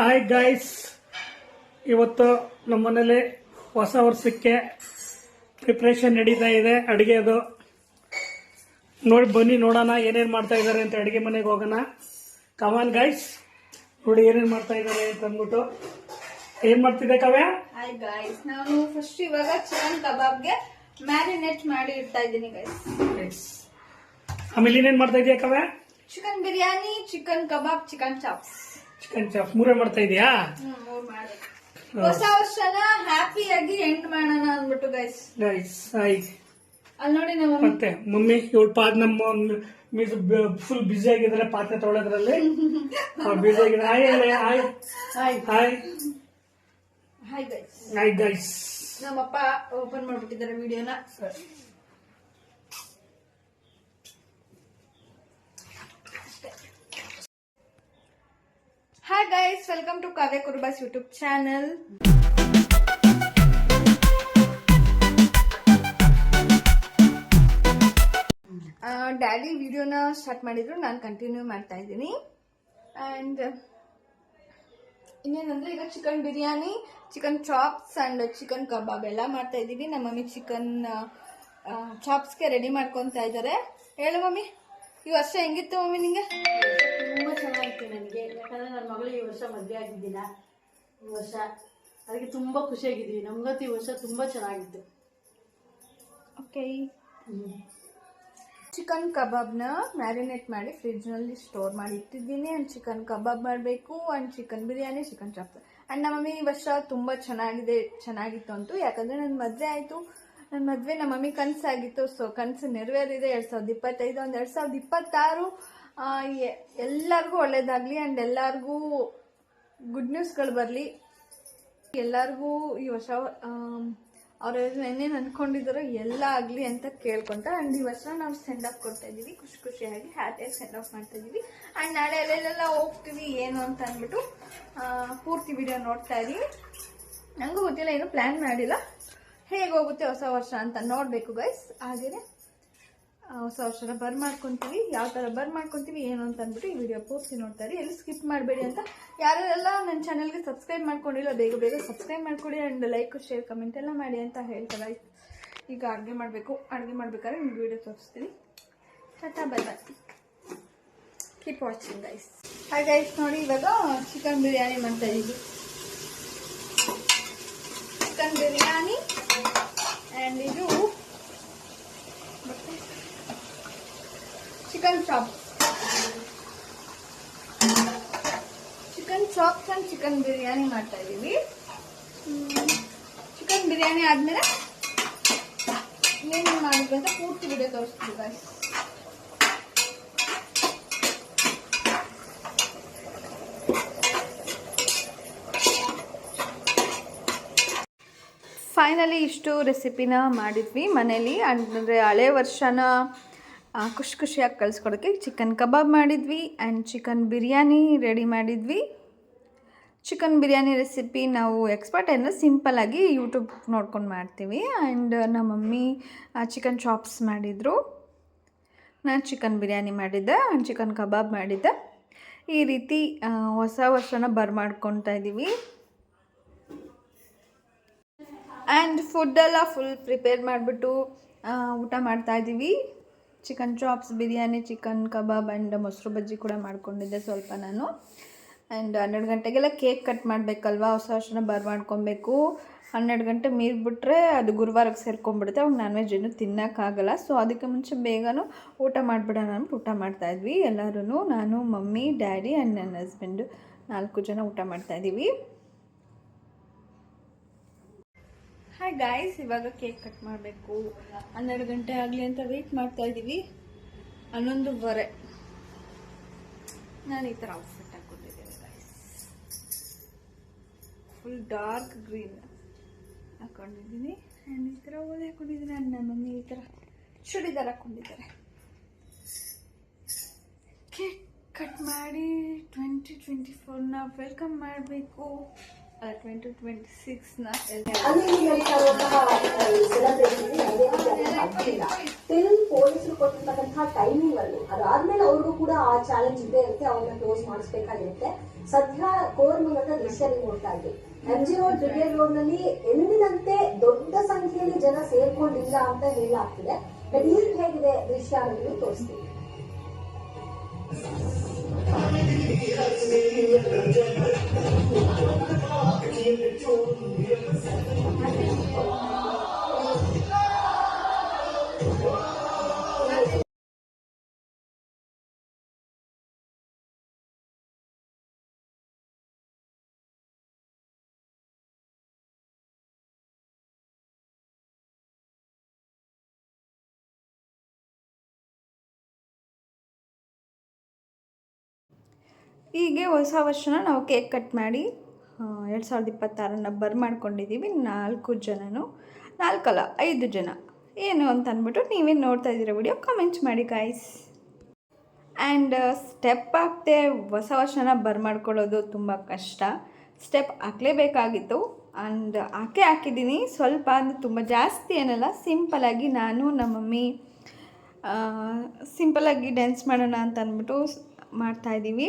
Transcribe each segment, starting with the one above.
Hi guys ಇವತ್ತು ನಮ್ಮ ಮನೇಲಿ ಹೊಸ ವರ್ಷಕ್ಕೆ ಪ್ರಿಪ್ರೇಷನ್ ನಡೀತಾ ಇದೆ. ಅಡುಗೆದು ನೋಡಿ ಬನ್ನಿ ನೋಡೋಣ ಏನೇನು ಮಾಡ್ತಾ ಇದ್ದಾರೆ ಅಂತ ಅಡುಗೆ ಮನೆಗೆ ಹೋಗೋಣ. ಕಮಾನ್ ಗಾಯ್ಸ್ ನೋಡಿ ಏನೇನು ಮಾಡ್ತಾ ಇದ್ದಾರೆ ಅಂತ ಅಂದ್ಬಿಟ್ಟು. ಏನ್ ಮಾಡ್ತಿದ್ದೆ ಕವ್ಯ? ಹಾಯ್ ಗಾಯ್ಸ್ ನಾನು ಫಸ್ಟ್ ಇವಾಗ ಚಿಕನ್ ಕಬಾಬ್ಗೆ ಮ್ಯಾರಿನೇಟ್ ಮಾಡಿ ಇಡ್ತಾ ಇದ್ದೀನಿ ಗೈಸ್. ಆಮೇಲೆ ಇನ್ನೇನು ಮಾಡ್ತಾ ಇದೀಯ Kavya? Chicken biryani chicken kebab chicken chops chicken chop ಮೂರೇ ಮಾಡ್ತಾ ಇದೀಯಾ? ಹೊಸ ವರ್ಷನ ಹ್ಯಾಪಿಯಾಗಿ ಎಂಡ್ ಮಾಡೋಣ ಅಂದ್ಬಿಟ್ಟು ಗೈಸ್ ಗೈಸ್ ಆಯ್ತು. ಅಲ್ಲಿ ನೋಡಿ ನಮ್ಮ ಮತ್ತೆ ಮಮ್ಮಿ ಇವಳು ಪಾತ್ ನಮ್ಮ ಫುಲ್ ಬ್ಯುಸಿ ಆಗಿದ್ರೆ ಪಾತ್ರೆ ತೊಳೆದ್ರಲ್ಲಿ ಬ್ಯುಸಿ ಆಗಿದ್ದಾರೆ ಹಾಯ್ ಹೇಳಿ, hi hi hi hi guys hi guys ನಮ್ಮಪ್ಪ ಓಪನ್ ಮಾಡ್ಬಿಟ್ಟಿದ್ದಾರೆ ವಿಡಿಯೋನ hi guys welcome to Kavya Kurubas YouTube channel daddy ವಿಡಿಯೋನ ಸ್ಟಾರ್ಟ್ ಮಾಡಿದ್ರು, ನಾನು ಕಂಟಿನ್ಯೂ ಮಾಡ್ತಾ ಇದ್ದೀನಿ. ಆ್ಯಂಡ್ ಇನ್ನೇನಂದ್ರೆ, ಈಗ chicken biryani chicken chops and chicken kebab ಎಲ್ಲ ಮಾಡ್ತಾ ಇದ್ದೀವಿ. ನಮ್ಮ ಮಮ್ಮಿ ಚಿಕನ್ ಚಾಪ್ಸ್ಗೆ ರೆಡಿ ಮಾಡ್ಕೊತಾ ಇದ್ದಾರೆ ಹೇಳು ಮಮ್ಮಿ ಈ ವರ್ಷ ಹೆಂಗಿತ್ತು ಮಮ್ಮಿ ನಿಂಗೆ? ತುಂಬ ಚೆನ್ನಾಗಿತ್ತು ನನಗೆ. ಯಾಕಂದ್ರೆ ನನ್ನ ಮಗಳು ಈ ವರ್ಷ ಮದುವೆ ಆಗಿದ್ದಿಲ್ಲ ಈ ವರ್ಷ ಅದಕ್ಕೆ ತುಂಬಾ ಖುಷಿಯಾಗಿದ್ದೀವಿ ನಮ್ಗಂತೂ ಈ ವರ್ಷ ತುಂಬಾ ಚೆನ್ನಾಗಿತ್ತು. ಓಕೆ ಚಿಕನ್ ಕಬಾಬ್ನ ಮ್ಯಾರಿನೇಟ್ ಮಾಡಿ ಫ್ರಿಜ್ನಲ್ಲಿ ಸ್ಟೋರ್ ಮಾಡಿ ಇಟ್ಟಿದ್ದೀನಿ. ಆ್ಯಂಡ್ ಚಿಕನ್ ಕಬಾಬ್ ಮಾಡಬೇಕು and chicken biryani chicken chops and ನಮ್ಮ ಮಮ್ಮಿ ಈ ವರ್ಷ ತುಂಬ ಚೆನ್ನಾಗಿದೆ ಚೆನ್ನಾಗಿತ್ತು ಅಂತು. ಯಾಕಂದರೆ ನನ್ನ ಮದುವೆ ಆಯಿತು. ನನ್ನ ಮದುವೆ ನಮ್ಮ ಮಮ್ಮಿ ಕನಸಾಗಿತ್ತು. ಸೊ ಕನಸು ನೆರವೇರಿದೆ. ಎರಡು ಸಾವಿರದ ಇಪ್ಪತ್ತೈದು ಒಂದು ಎರಡು ಸಾವಿರದ ಇಪ್ಪತ್ತಾರು ಎಲ್ಲರಿಗೂ ಒಳ್ಳೇದಾಗಲಿ ಆ್ಯಂಡ್ ಎಲ್ಲರಿಗೂ ಗುಡ್ ನ್ಯೂಸ್ಗಳು ಬರಲಿ. ಎಲ್ಲರಿಗೂ ಈ ವರ್ಷ ಅವ್ರು ಏನೇನು ಅನ್ಕೊಂಡಿದ್ದಾರೋ ಎಲ್ಲ ಆಗಲಿ ಅಂತ ಕೇಳ್ಕೊಂತ ಆ್ಯಂಡ್ ಈ ವರ್ಷ ನಾವು ಸೆಂಡ್ ಆಫ್ ಕೊಡ್ತಾ ಇದ್ದೀವಿ ಖುಷಿ ಖುಷಿಯಾಗಿ ಹ್ಯಾಪಿಯಾಗಿ ಸೆಂಡ್ ಆಫ್ ಮಾಡ್ತಾ ಇದ್ದೀವಿ ಆ್ಯಂಡ್ ನಾಳೆ ಎಲ್ಲೆಲ್ಲ ಹೋಗ್ತೀವಿ, ಏನು ಅಂತ ಅಂದ್ಬಿಟ್ಟು ಪೂರ್ತಿ ವಿಡಿಯೋ ನೋಡ್ತಾ ಇದ್ದೀವಿ ನನಗೂ ಗೊತ್ತಿಲ್ಲ, ಏನು ಪ್ಲ್ಯಾನ್ ಮಾಡಿಲ್ಲ. ಹೇಗೆ ಹೋಗುತ್ತೆ ಹೊಸ ವರ್ಷ ಅಂತ ನೋಡಬೇಕು ಗೈಸ್ ಹಾಗೆಯೇ ಹೊಸ ಬರ್ ಮಾಡ್ಕೊತೀವಿ. ಯಾವ ಥರ ಬರ್ ಮಾಡ್ಕೊತೀವಿ, ಏನು ಅಂತ ಅಂದ್ಬಿಟ್ಟು ಈ ವಿಡಿಯೋ ಪೂರ್ತಿ ನೋಡ್ತಾ ಇರಿ. ಎಲ್ಲಿ ಸ್ಕಿಪ್ ಮಾಡಬೇಡಿ ಅಂತ ಯಾರೆಲ್ಲ ನನ್ನ ಚಾನಲ್ಗೆ ಸಬ್ಸ್ಕ್ರೈಬ್ ಮಾಡ್ಕೊಂಡಿಲ್ಲ, ಬೇಗ ಬೇಗ ಸಬ್ಸ್ಕ್ರೈಬ್ ಮಾಡ್ಕೊಡಿ ಆ್ಯಂಡ್ ಲೈಕ್ ಶೇರ್ ಕಮೆಂಟ್ ಎಲ್ಲ ಮಾಡಿ ಅಂತ ಹೇಳ್ತಾರೆ. ಈಗ ಅಡುಗೆ ಮಾಡಬೇಕು. ಅಡುಗೆ ಮಾಡ್ಬೇಕಾದ್ರೆ ನಿಮ್ಗೆ ವಿಡಿಯೋ ತೋರಿಸ್ತೀನಿ. Tata bye bye keep watching guys hi guys ನೋಡಿ, ಇವಾಗ ಚಿಕನ್ ಬಿರಿಯಾನಿ ಮಾಡ್ತಾ ಇದ್ದೀವಿ. ಚಿಕನ್ ಬಿರಿಯಾನಿ ಆ್ಯಂಡ್ ಇದು ಮತ್ತೆ chicken chop chicken chops and chicken biryani ಮಾಡ್ತಾ ಇದ್ದೀವಿ ಚಿಕನ್ ಬಿರಿಯಾನಿ ಆದ್ಮೇಲೆ ಏನೇನು ಮಾಡಿದ್ರೆ ಅಂತ ಪೂರ್ತಿ ವಿಡಿಯೋ ತೋರಿಸ್ತೀವಿ ಬಾಯ್ ಫೈನಲಿ ಇಷ್ಟು ರೆಸಿಪಿನ ಮಾಡಿದ್ವಿ ಮನೇಲಿ. ಅಂದರೆ ಹಳೆ ವರ್ಷನ ಖುಷಿ ಖುಷಿಯಾಗಿ ಕಳಿಸ್ಕೊಡೋಕ್ಕೆ ಚಿಕನ್ ಕಬಾಬ್ ಮಾಡಿದ್ವಿ ಆ್ಯಂಡ್ ಚಿಕನ್ ಬಿರಿಯಾನಿ ರೆಡಿ ಮಾಡಿದ್ವಿ. ಚಿಕನ್ ಬಿರಿಯಾನಿ ರೆಸಿಪಿ ನಾವು ಎಕ್ಸ್ಪರ್ಟ್ ಅಂದರೆ ಸಿಂಪಲ್ಲಾಗಿ ಯೂಟ್ಯೂಬ್ ನೋಡ್ಕೊಂಡು ಮಾಡ್ತೀವಿ ಆ್ಯಂಡ್ ನಮ್ಮ ಮಮ್ಮಿ ಚಿಕನ್ ಚಾಪ್ಸ್ ಮಾಡಿದರು. ನಾನು ಚಿಕನ್ ಬಿರಿಯಾನಿ ಮಾಡಿದ್ದೆ ಆ್ಯಂಡ್ ಚಿಕನ್ ಕಬಾಬ್ ಮಾಡಿದ್ದೆ. ಈ ರೀತಿ ಹೊಸ ವರ್ಷನ ಬರ್ ಮಾಡ್ಕೊತಾ ಇದ್ದೀವಿ ಆ್ಯಂಡ್ ಫುಡ್ಡೆಲ್ಲ ಫುಲ್ ಪ್ರಿಪೇರ್ ಮಾಡಿಬಿಟ್ಟು ಊಟ ಮಾಡ್ತಾ ಇದ್ದೀವಿ chicken chops, biryani, chicken kebab and ಮೊಸರು ಬಜ್ಜಿ ಕೂಡ ಮಾಡ್ಕೊಂಡಿದ್ದೆ ಸ್ವಲ್ಪ ನಾನು. ಆ್ಯಂಡ್ ಹನ್ನೆರಡು ಗಂಟೆಗೆಲ್ಲ ಕೇಕ್ ಕಟ್ ಮಾಡಬೇಕಲ್ವಾ? ಹೊಸ ವರ್ಷನ ಬರ್ ಮಾಡ್ಕೊಬೇಕು. ಹನ್ನೆರಡು ಗಂಟೆ ಮೀರಿಬಿಟ್ರೆ ಅದು ಗುರುವಾರಕ್ಕೆ ಸೇರ್ಕೊಂಡ್ಬಿಡುತ್ತೆ. ಅವಾಗ ನಾನ್ ವೆಜ್ ಏನು ತಿನ್ನೋಕ್ಕಾಗಲ್ಲ. ಸೊ ಅದಕ್ಕೆ ಮುಂಚೆ ಬೇಗನೂ ಊಟ ಮಾಡಿಬಿಡೋಣ ಅಂತ ಊಟ ಮಾಡ್ತಾಯಿದ್ವಿ ಎಲ್ಲರೂ ನಾನು, ಮಮ್ಮಿ, ಡ್ಯಾಡಿ ಆ್ಯಂಡ್ ನನ್ನ ಹಸ್ಬೆಂಡು ನಾಲ್ಕು ಜನ ಊಟ ಮಾಡ್ತಾಯಿದ್ದೀವಿ ಹಾಯ್ ಗಾಯ್ಸ್ ಇವಾಗ ಕೇಕ್ ಕಟ್ ಮಾಡಬೇಕು. ಹನ್ನೆರಡು ಗಂಟೆ ಆಗಲಿ ಅಂತ ವೆಯ್ಟ್ ಮಾಡ್ತಾ ಇದ್ದೀವಿ ಹನ್ನೊಂದುವರೆ ನಾನು ಈ ಥರ ಔಟ್ಫಿಟ್ ಹಾಕೊಂಡಿದ್ದೇನೆ ಗಾಯ್ಸ್ ಫುಲ್ ಡಾರ್ಕ್ ಗ್ರೀನ್ ಹಾಕೊಂಡಿದ್ದೀನಿ. ಆ್ಯಂಡ್ ಈ ಥರ ಓಲೆ ಹಾಕೊಂಡಿದ್ದೀನಿ ಆ್ಯಂಡ್ ನನ್ನ ಮಮ್ಮಿ ಈ ಥರ ಚೂಡಿದಾರ್ ಹಾಕೊಂಡಿದ್ದಾರೆ. ಕೇಕ್ ಕಟ್ ಮಾಡಿ ಟ್ವೆಂಟಿ ಟ್ವೆಂಟಿ ಫೋರ್ನ ವೆಲ್ಕಮ್ ಮಾಡಬೇಕು. ಟ್ವೆಂಟಿ ಟ್ವೆಂಟಿ ಸಿಕ್ಸ್ನ ಪೊಲೀಸರು ಕೊಟ್ಟಿರ್ತಕ್ಕಂತಹ ಟೈಮಿಂಗ್ ಅಲ್ಲಿ ಅದಾದ್ಮೇಲೆ ಅವ್ರಿಗೂ ಕೂಡ ಆ ಚಾಲೆಂಜ್ ಇದ್ದೇ ಇರುತ್ತೆ ಅವ್ರನ್ನ ಕ್ಲೋಸ್ ಮಾಡಿಸ್ಬೇಕಾಗಿರುತ್ತೆ. ಸದ್ಯ ಕೋರಮಂಗಲದ ದೃಶ್ಯ ನೀವು ನೋಡ್ತಾ ಇದ್ದೀವಿ ಎಂ ಜಿ ರೋಡ್ ಬ್ರಿಗೇಡ್ ರೋಡ್ನಲ್ಲಿ ಎಂದಿನಂತೆ ದೊಡ್ಡ ಸಂಖ್ಯೆಯಲ್ಲಿ ಜನ ಸೇರ್ಕೊಂಡಿಲ್ಲ ಅಂತ ಹೇಳಲಾಗ್ತಿದೆ. ಬಟ್ ಈಗ ಹೇಗಿದೆ, ದೃಶ್ಯ ಅನ್ನೋದನ್ನು ತೋರಿಸ್ತೀವಿ I Thank you. ಹೀಗೆ ಹೊಸ ವರ್ಷನ ನಾವು ಕೇಕ್ ಕಟ್ ಮಾಡಿ ಎರಡು ಸಾವಿರದ ಇಪ್ಪತ್ತಾರನ್ನ ಬರ್ ಮಾಡ್ಕೊಂಡಿದ್ದೀವಿ ನಾಲ್ಕು ಜನನು, ನಾಲ್ಕಲ್ಲ, ಐದು ಜನ. ಏನು ಅಂತ ಅಂದ್ಬಿಟ್ಟು ನೀವೇನು ನೋಡ್ತಾ ಇದ್ದೀರ ವಿಡಿಯೋ ಕಮೆಂಟ್ಸ್ ಮಾಡಿ ಗಾಯ್ಸ್ ಆ್ಯಂಡ್ ಸ್ಟೆಪ್ ಆಗ್ತೆ ಹೊಸ ವರ್ಷನ ಬರ್ ಮಾಡ್ಕೊಳ್ಳೋದು ತುಂಬ ಕಷ್ಟ. ಸ್ಟೆಪ್ ಹಾಕಲೇಬೇಕಾಗಿತ್ತು. ಆ್ಯಂಡ್ ಹಾಕೇ ಹಾಕಿದ್ದೀನಿ. ಸ್ವಲ್ಪ ಅಂದರೆ ತುಂಬ ಜಾಸ್ತಿ ಏನಲ್ಲ ಸಿಂಪಲಾಗಿ ನಾನು, ನಮ್ಮ ಮಮ್ಮಿ ಸಿಂಪಲಾಗಿ ಡ್ಯಾನ್ಸ್ ಮಾಡೋಣ ಅಂತ ಅಂದ್ಬಿಟ್ಟು ಮಾಡ್ತಾಯಿದ್ದೀವಿ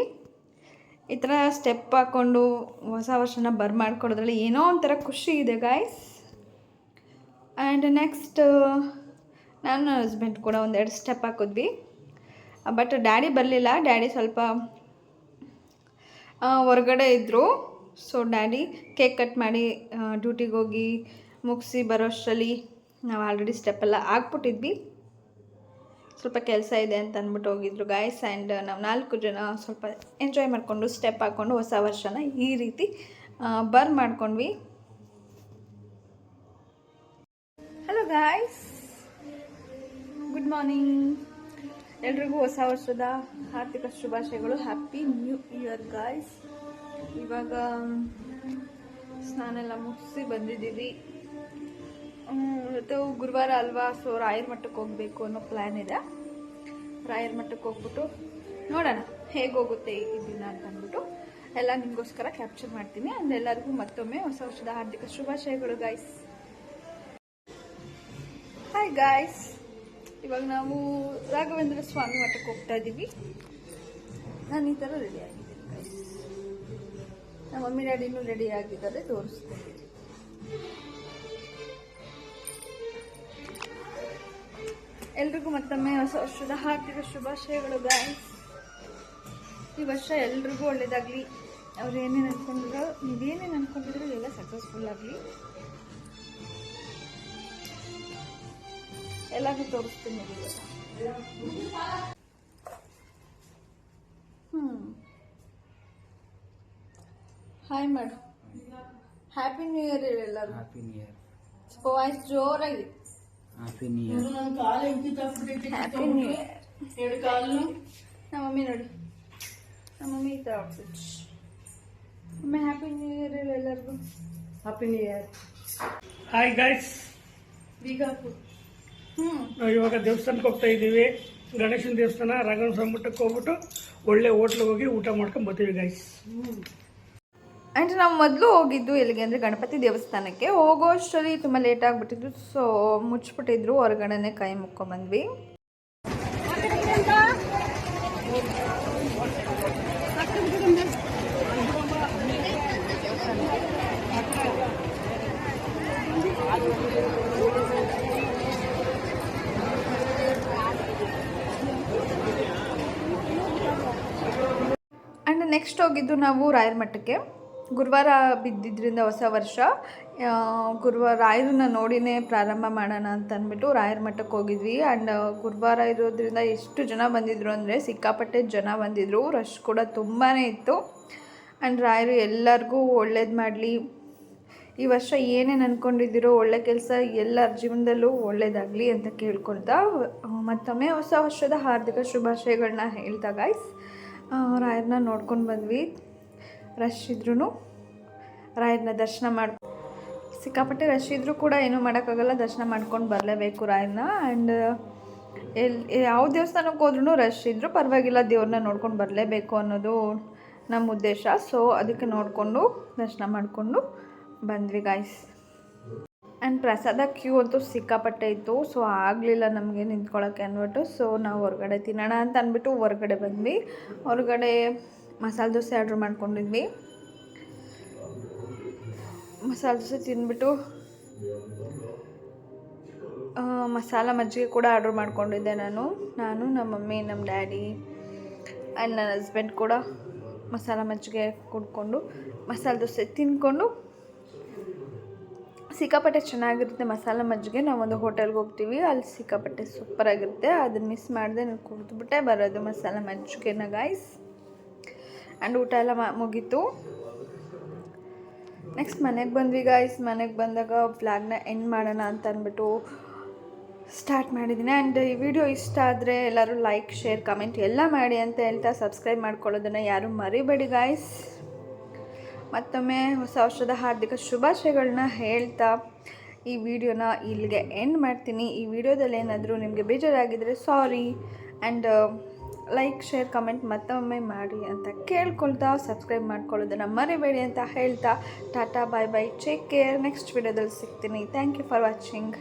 ಈ ಥರ ಸ್ಟೆಪ್ ಹಾಕ್ಕೊಂಡು ಹೊಸ ವರ್ಷನ ಬರ್ ಮಾಡ್ಕೊಳ್ಳೋದ್ರಲ್ಲಿ ಏನೋ ಒಂಥರ ಖುಷಿ ಇದೆ ಗಾಯ್ಸ್ ಆ್ಯಂಡ್ ನೆಕ್ಸ್ಟ್ ನಾನು ನನ್ನ ಹಸ್ಬೆಂಡ್ ಕೂಡ ಒಂದೆರಡು ಸ್ಟೆಪ್ ಹಾಕಿದ್ವಿ. ಬಟ್ ಡ್ಯಾಡಿ ಬರಲಿಲ್ಲ. ಡ್ಯಾಡಿ ಸ್ವಲ್ಪ ಹೊರಗಡೆ ಇದ್ದರು ಸೊ ಡ್ಯಾಡಿ ಕೇಕ್ ಕಟ್ ಮಾಡಿ ಡ್ಯೂಟಿಗೆ ಹೋಗಿ ಮುಗಿಸಿ ಬರೋಷ್ಟರಲ್ಲಿ ನಾವು ಆಲ್ರೆಡಿ ಸ್ಟೆಪ್ಪೆಲ್ಲ ಹಾಕ್ಬಿಟ್ಟಿದ್ವಿ. ಸ್ವಲ್ಪ ಕೆಲಸ ಇದೆ ಅಂತ ಅಂದ್ಬಿಟ್ಟು ಹೋಗಿದ್ರು ಗಾಯ್ಸ್ ಆ್ಯಂಡ್ ನಾವು ನಾಲ್ಕು ಜನ ಸ್ವಲ್ಪ ಎಂಜಾಯ್ ಮಾಡಿಕೊಂಡು ಸ್ಟೆಪ್ ಹಾಕ್ಕೊಂಡು ಹೊಸ ವರ್ಷನ ಈ ರೀತಿ ಬರ್ ಮಾಡ್ಕೊಂಡ್ವಿ. ಹಲೋ ಗಾಯ್ಸ್ ಗುಡ್ ಮಾರ್ನಿಂಗ್ ಎಲ್ರಿಗೂ ಹೊಸ ವರ್ಷದ ಆರ್ಥಿಕ ಶುಭಾಶಯಗಳು. ಹ್ಯಾಪಿ ನ್ಯೂ ಇಯರ್ ಗಾಯ್ಸ್ ಇವಾಗ, ಸ್ನಾನ ಎಲ್ಲ ಮುಗಿಸಿ ಬಂದಿದ್ದೀವಿ. ಇವತ್ತು ಗುರುವಾರ ಅಲ್ವಾ? ಸೊ ರಾಯರ ಮಠಕ್ಕೆ ಹೋಗಬೇಕು ಅನ್ನೋ ಪ್ಲ್ಯಾನ್ ಇದೆ. ರಾಯರ ಮಠಕ್ಕೆ ಹೋಗ್ಬಿಟ್ಟು ನೋಡೋಣ, ಹೇಗೆ ಹೋಗುತ್ತೆ ಈ ದಿನ ಅಂತ ಅಂದ್ಬಿಟ್ಟು ಎಲ್ಲ ನಿಮಗೋಸ್ಕರ ಕ್ಯಾಪ್ಚರ್ ಮಾಡ್ತೀನಿ. ಅಂಡ್ ಎಲ್ಲರಿಗೂ ಮತ್ತೊಮ್ಮೆ ಹೊಸ ವರ್ಷದ ಹಾರ್ದಿಕ ಶುಭಾಶಯಗಳು ಗಾಯ್ಸ್ ಹಾಯ್ ಗಾಯ್ಸ್ ಇವಾಗ ನಾವು ರಾಘವೇಂದ್ರ ಸ್ವಾಮಿ ಮಠಕ್ಕೆ ಹೋಗ್ತಾ ಇದ್ದೀವಿ ನಾನು ಈ ಥರ ರೆಡಿ ಆಗಿದ್ದೀನಿ ಗಾಯ್ಸ್ ನಮ್ಮ ಮಮ್ಮಿ ಡ್ಯಾಡಿನೂ ರೆಡಿ ಆಗಿದ್ದಾರೆ, ತೋರಿಸ್ತೀನಿ. ಎಲ್ರಿಗೂ ಮತ್ತೊಮ್ಮೆ ಹೊಸ ವರ್ಷದ ಹಾರ್ದಿಕ ಶುಭಾಶಯಗಳು ಗಾಯ್ಸ್ ಈ ವರ್ಷ ಎಲ್ರಿಗೂ ಒಳ್ಳೇದಾಗಲಿ. ಅವ್ರು ಏನೇನು ಅನ್ಕೊಂಡಿದ್ರು ನೀವೇನೇನು ಅನ್ಕೊಂಡಿದ್ರು ಎಲ್ಲ ಸಕ್ಸಸ್ಫುಲ್ ಆಗಲಿ. ಎಲ್ಲರೂ ತೋರಿಸ್ತೀನಿ ಹ್ಞೂ hi madam happy new year ಹೇಳಿ ಎಲ್ಲರೂ ಹ್ಯಾಪಿ ನ್ಯೂ ಇಯರ್ ವಾಯ್ಸ್ ಜೋರಾಗಿ happy new year happy new year ಎರಡು ಕಾಲು ನಮ್ಮ ಮಮ್ಮಿ ನೋಡಿ. ನಮ್ಮ ಮಮ್ಮಿ ಈ ಔಟ್ಫಿಟ್ ಒಮ್ಮೆ ಹ್ಯಾಪಿ ನ್ಯೂ ಇಯರ್ ಎಲ್ಲರಿಗೂ. Happy new year hi guys ಬೀಗ ಹಾಕು. ನಾವು ಇವಾಗ ದೇವಸ್ಥಾನಕ್ಕೆ ಹೋಗ್ತಾ ಇದ್ದೀವಿ. ಗಣೇಶನ ದೇವಸ್ಥಾನ ರಂಗನ ಸ್ವಾಮಿ ಮಠಕ್ಕೆ ಹೋಗ್ಬಿಟ್ಟು ಒಳ್ಳೆ ಹೋಟ್ಲಿಗೆ ಹೋಗಿ ಊಟ ಮಾಡ್ಕೊಂಡು ಬರ್ತೀವಿ ಗಾಯ್ಸ್ ಆ್ಯಂಡ್ ನಾವು ಮೊದಲು ಹೋಗಿದ್ದು ಎಲ್ಲಿಗೆ ಅಂದರೆ ಗಣಪತಿ ದೇವಸ್ಥಾನಕ್ಕೆ. ಹೋಗೋ ಅಷ್ಟರಲ್ಲಿ ತುಂಬ ಲೇಟ್ ಆಗಿಬಿಟ್ಟಿದ್ರು ಸೊ ಮುಚ್ಚಿಬಿಟ್ಟಿದ್ರು, ಹೊರಗಡೆನೆ ಕೈ ಮುಕ್ಕೊಂಬಂದ್ವಿ. ಆ್ಯಂಡ್ ನೆಕ್ಸ್ಟ್ ಹೋಗಿದ್ದು ನಾವು ರಾಯರ ಮಠಕ್ಕೆ. ಗುರುವಾರ ಬಿದ್ದಿದ್ದರಿಂದ ಹೊಸ ವರ್ಷ. ಗುರುವಾರ ರಾಯರನ್ನ ನೋಡಿನೇ ಪ್ರಾರಂಭ ಮಾಡೋಣ ಅಂತ ಅಂದ್ಬಿಟ್ಟು ರಾಯರ ಮಠಕ್ಕೆ ಹೋಗಿದ್ವಿ. ಆ್ಯಂಡ್ ಗುರುವಾರ ಇರೋದ್ರಿಂದ ಎಷ್ಟು ಜನ ಬಂದಿದ್ರು ಅಂದರೆ ಸಿಕ್ಕಾಪಟ್ಟೆ ಜನ ಬಂದಿದ್ರು. ರಶ್ ಕೂಡ ತುಂಬಾ ಇತ್ತು. ಆ್ಯಂಡ್ ರಾಯರು ಎಲ್ಲರಿಗೂ ಒಳ್ಳೇದು ಮಾಡಲಿ. ಈ ವರ್ಷ ಏನೇನು ಅಂದ್ಕೊಂಡಿದ್ದೀರೋ ಒಳ್ಳೆ ಕೆಲಸ ಎಲ್ಲರ ಜೀವನದಲ್ಲೂ ಒಳ್ಳೇದಾಗಲಿ ಅಂತ ಕೇಳ್ಕೊಳ್ತಾ, ಮತ್ತೊಮ್ಮೆ ಹೊಸ ವರ್ಷದ ಹಾರ್ದಿಕ ಶುಭಾಶಯಗಳನ್ನ ಹೇಳ್ತಾ ಗಾಯ್ಸ್ ರಾಯರನ್ನ ನೋಡ್ಕೊಂಡು ಬಂದ್ವಿ. ರಶ್ ಇದ್ರೂ ರಾಯರನ್ನ ದರ್ಶನ ಮಾಡಿ ಸಿಕ್ಕಾಪಟ್ಟೆ ರಶ್ ಇದ್ದರೂ ಕೂಡ ಏನೂ ಮಾಡೋಕ್ಕಾಗಲ್ಲ, ದರ್ಶನ ಮಾಡ್ಕೊಂಡು ಬರಲೇಬೇಕು ರಾಯರನ್ನ. ಆ್ಯಂಡ್ ಎಲ್ಲಿ ಯಾವ ದೇವಸ್ಥಾನಕ್ಕೆ ಹೋದ್ರೂ ರಶ್ ಇದ್ದರೂ ಪರವಾಗಿಲ್ಲ, ದೇವ್ರನ್ನ ನೋಡ್ಕೊಂಡು ಬರಲೇಬೇಕು ಅನ್ನೋದು ನಮ್ಮ ಉದ್ದೇಶ. ಸೊ ಅದಕ್ಕೆ ನೋಡಿಕೊಂಡು ದರ್ಶನ ಮಾಡಿಕೊಂಡು ಬಂದ್ವಿ ಗಾಯ್ಸ್ ಆ್ಯಂಡ್ ಪ್ರಸಾದ ಕ್ಯೂ ಅಂತೂ ಸಿಕ್ಕಾಪಟ್ಟೆ ಇತ್ತು ಸೊ ಆಗಲಿಲ್ಲ ನಮಗೆ ನಿಂತ್ಕೊಳ್ಳೋಕ್ಕೆ ಅಂದ್ಬಿಟ್ಟು ಸೊ ನಾವು ಹೊರಗಡೆ ತಿನ್ನೋಣ ಅಂತ ಅಂದ್ಬಿಟ್ಟು ಹೊರಗಡೆ ಬಂದ್ವಿ. ಹೊರಗಡೆ ಮಸಾಲೆ ದೋಸೆ ಆರ್ಡ್ರ್ ಮಾಡ್ಕೊಂಡಿದ್ವಿ. ಮಸಾಲೆ ದೋಸೆ ತಿಂದ್ಬಿಟ್ಟು ಮಸಾಲ ಮಜ್ಜಿಗೆ ಕೂಡ ಆರ್ಡ್ರ್ ಮಾಡ್ಕೊಂಡಿದ್ದೆ ನಾನು. ನಾನು, ನಮ್ಮ ಮಮ್ಮಿ, ನಮ್ಮ ಡ್ಯಾಡಿ, ಆ್ಯಂಡ್ ನನ್ನ ಹಸ್ಬೆಂಡ್ ಕೂಡ ಮಸಾಲ ಮಜ್ಜಿಗೆ ಕುಡ್ಕೊಂಡು, ಮಸಾಲೆ ದೋಸೆ ತಿಂದ್ಕೊಂಡು, ಸಿಕ್ಕಾಪಟ್ಟೆ ಚೆನ್ನಾಗಿರುತ್ತೆ ಮಸಾಲ ಮಜ್ಜಿಗೆ. ನಾವೊಂದು ಹೋಟೆಲ್ಗೆ ಹೋಗ್ತೀವಿ, ಅಲ್ಲಿ ಸಿಕ್ಕಾಪಟ್ಟೆ ಸೂಪರಾಗಿರುತ್ತೆ ಅದನ್ನ ಮಿಸ್ ಮಾಡಿದೆ, ನಾನು ಕುಡಿದ್ಬಿಟ್ಟೆ, ಬರೋದು ಮಸಾಲ ಮಜ್ಜಿಗೆನ ಗಾಯ್ಸ್ ಆ್ಯಂಡ್ ಊಟ ಎಲ್ಲ ಮುಗೀತು. ನೆಕ್ಸ್ಟ್ ಮನೆಗೆ ಬಂದ್ವಿ ಗಾಯ್ಸ್ ಮನೆಗೆ ಬಂದಾಗ ವ್ಲಾಗ್ನ ಎಂಡ್ ಮಾಡೋಣ ಅಂತ ಅಂದ್ಬಿಟ್ಟು ಸ್ಟಾರ್ಟ್ ಮಾಡಿದ್ದೀನಿ ಆ್ಯಂಡ್ ಈ ವಿಡಿಯೋ ಇಷ್ಟ ಆದರೆ ಎಲ್ಲರೂ ಲೈಕ್ ಶೇರ್ ಕಮೆಂಟ್ ಎಲ್ಲ ಮಾಡಿ ಅಂತ ಹೇಳ್ತಾ ಸಬ್ಸ್ಕ್ರೈಬ್ ಮಾಡ್ಕೊಳ್ಳೋದನ್ನು ಯಾರೂ ಮರಿಬೇಡಿ ಗಾಯ್ಸ್ ಮತ್ತೊಮ್ಮೆ ಹೊಸ ವರ್ಷದ ಹಾರ್ದಿಕ ಶುಭಾಶಯಗಳನ್ನ ಹೇಳ್ತಾ ಈ ವಿಡಿಯೋನ ಇಲ್ಲಿಗೆ ಎಂಡ್ ಮಾಡ್ತೀನಿ. ಈ ವಿಡಿಯೋದಲ್ಲಿ ಏನಾದರೂ ನಿಮಗೆ ಬೇಜಾರಾಗಿದ್ದರೆ sorry and like share comment ಮತ್ತೊಮ್ಮೆ ಮಾಡಿ ಅಂತ ಕೇಳ್ಕೊಳ್ತಾ ಸಬ್ಸ್ಕ್ರೈಬ್ ಮಾಡ್ಕೊಳ್ಳೋದನ್ನು ಮರಿಬೇಡಿ ಅಂತ ಹೇಳ್ತಾ, Tata bye bye take care next video ಸಿಗ್ತೀನಿ. Thank you for watching